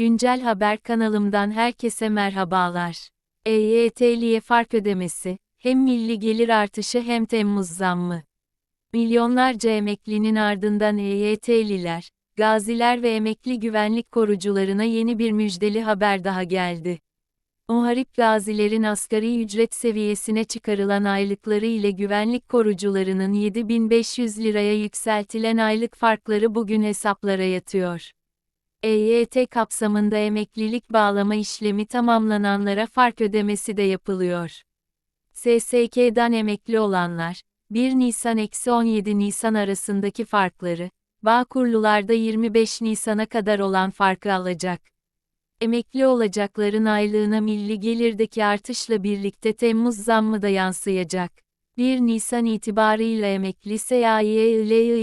Güncel Haber kanalımdan herkese merhabalar. EYT'liye fark ödemesi, hem milli gelir artışı hem Temmuz zammı. Milyonlarca emeklinin ardından EYT'liler, gaziler ve emekli güvenlik korucularına yeni bir müjdeli haber daha geldi. Muharip gazilerin asgari ücret seviyesine çıkarılan aylıkları ile güvenlik korucularının 7500 liraya yükseltilen aylık farkları bugün hesaplara yatıyor. EYT kapsamında emeklilik bağlama işlemi tamamlananlara fark ödemesi de yapılıyor. SSK'dan emekli olanlar, 1 Nisan-17 Nisan arasındaki farkları, Bağkurlularda 25 Nisan'a kadar olan farkı alacak. Emekli olacakların aylığına milli gelirdeki artışla birlikte Temmuz zammı da yansıyacak. 1 Nisan itibarıyla emekli SAYLYORLAR.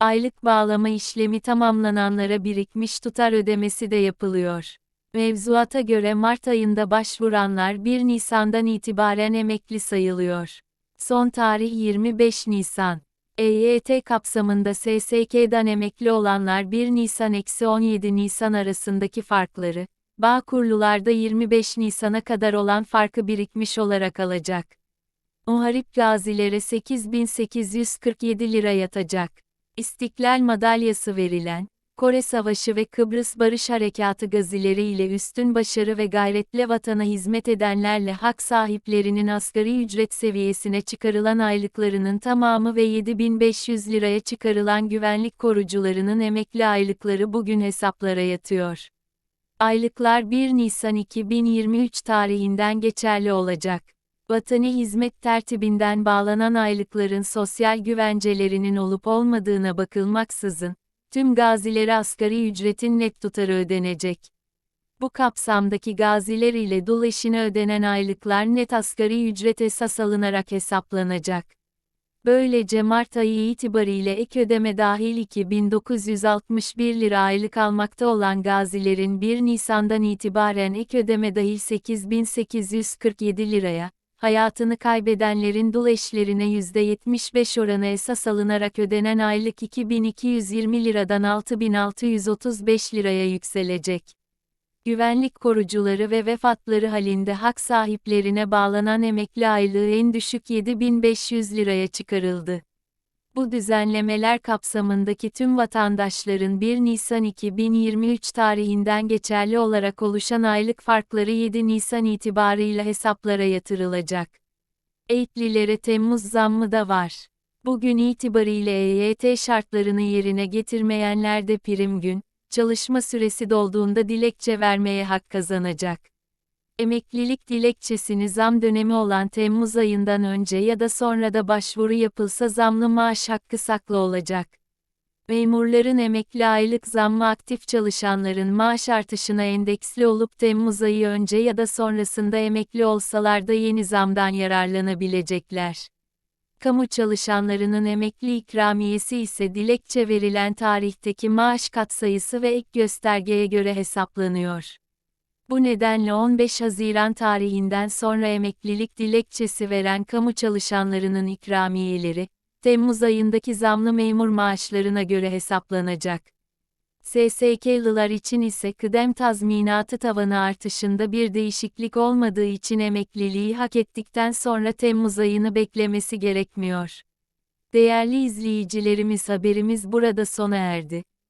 Aylık bağlama işlemi tamamlananlara birikmiş tutar ödemesi de yapılıyor. Mevzuata göre Mart ayında başvuranlar 1 Nisan'dan itibaren emekli sayılıyor. Son tarih 25 Nisan. EYT kapsamında SSK'dan emekli olanlar 1 Nisan-17 Nisan arasındaki farkları, Bağkurlularda 25 Nisan'a kadar olan farkı birikmiş olarak alacak. Muharip gazilere 8847 lira yatacak. İstiklal madalyası verilen, Kore Savaşı ve Kıbrıs Barış Harekatı gazileri ile üstün başarı ve gayretle vatana hizmet edenlerle hak sahiplerinin asgari ücret seviyesine çıkarılan aylıklarının tamamı ve 7500 liraya çıkarılan güvenlik korucularının emekli aylıkları bugün hesaplara yatıyor. Aylıklar 1 Nisan 2023 tarihinden geçerli olacak. Vatani hizmet tertibinden bağlanan aylıkların sosyal güvencelerinin olup olmadığına bakılmaksızın, tüm gazilere asgari ücretin net tutarı ödenecek. Bu kapsamdaki gaziler ile dul eşine ödenen aylıklar net asgari ücret esas alınarak hesaplanacak. Böylece Mart ayı itibariyle ek ödeme dahil 2961 lira aylık almakta olan gazilerin 1 Nisan'dan itibaren ek ödeme dahil 8847 liraya, hayatını kaybedenlerin dul eşlerine %75 oranı esas alınarak ödenen aylık 2220 liradan 6635 liraya yükselecek. Güvenlik korucuları ve vefatları halinde hak sahiplerine bağlanan emekli aylığı en düşük 7500 liraya çıkarıldı. Bu düzenlemeler kapsamındaki tüm vatandaşların 1 Nisan 2023 tarihinden geçerli olarak oluşan aylık farkları 7 Nisan itibarıyla hesaplara yatırılacak. Eğitlilere Temmuz zammı da var. Bugün itibariyle EYT şartlarını yerine getirmeyenler de prim gün, çalışma süresi dolduğunda dilekçe vermeye hak kazanacak emeklilik dilekçesini zam dönemi olan Temmuz ayından önce ya da sonra da başvuru yapılsa zamlı maaş hakkı saklı olacak. Memurların emekli aylık zammı aktif çalışanların maaş artışına endeksli olup Temmuz ayı önce ya da sonrasında emekli olsalar da yeni zamdan yararlanabilecekler. Kamu çalışanlarının emekli ikramiyesi ise dilekçe verilen tarihteki maaş katsayısı ve ek göstergeye göre hesaplanıyor. Bu nedenle 15 Haziran tarihinden sonra emeklilik dilekçesi veren kamu çalışanlarının ikramiyeleri, Temmuz ayındaki zamlı memur maaşlarına göre hesaplanacak. SSK'lılar için ise kıdem tazminatı tavanı artışında bir değişiklik olmadığı için emekliliği hak ettikten sonra Temmuz ayını beklemesi gerekmiyor. Değerli izleyicilerimiz haberimiz burada sona erdi.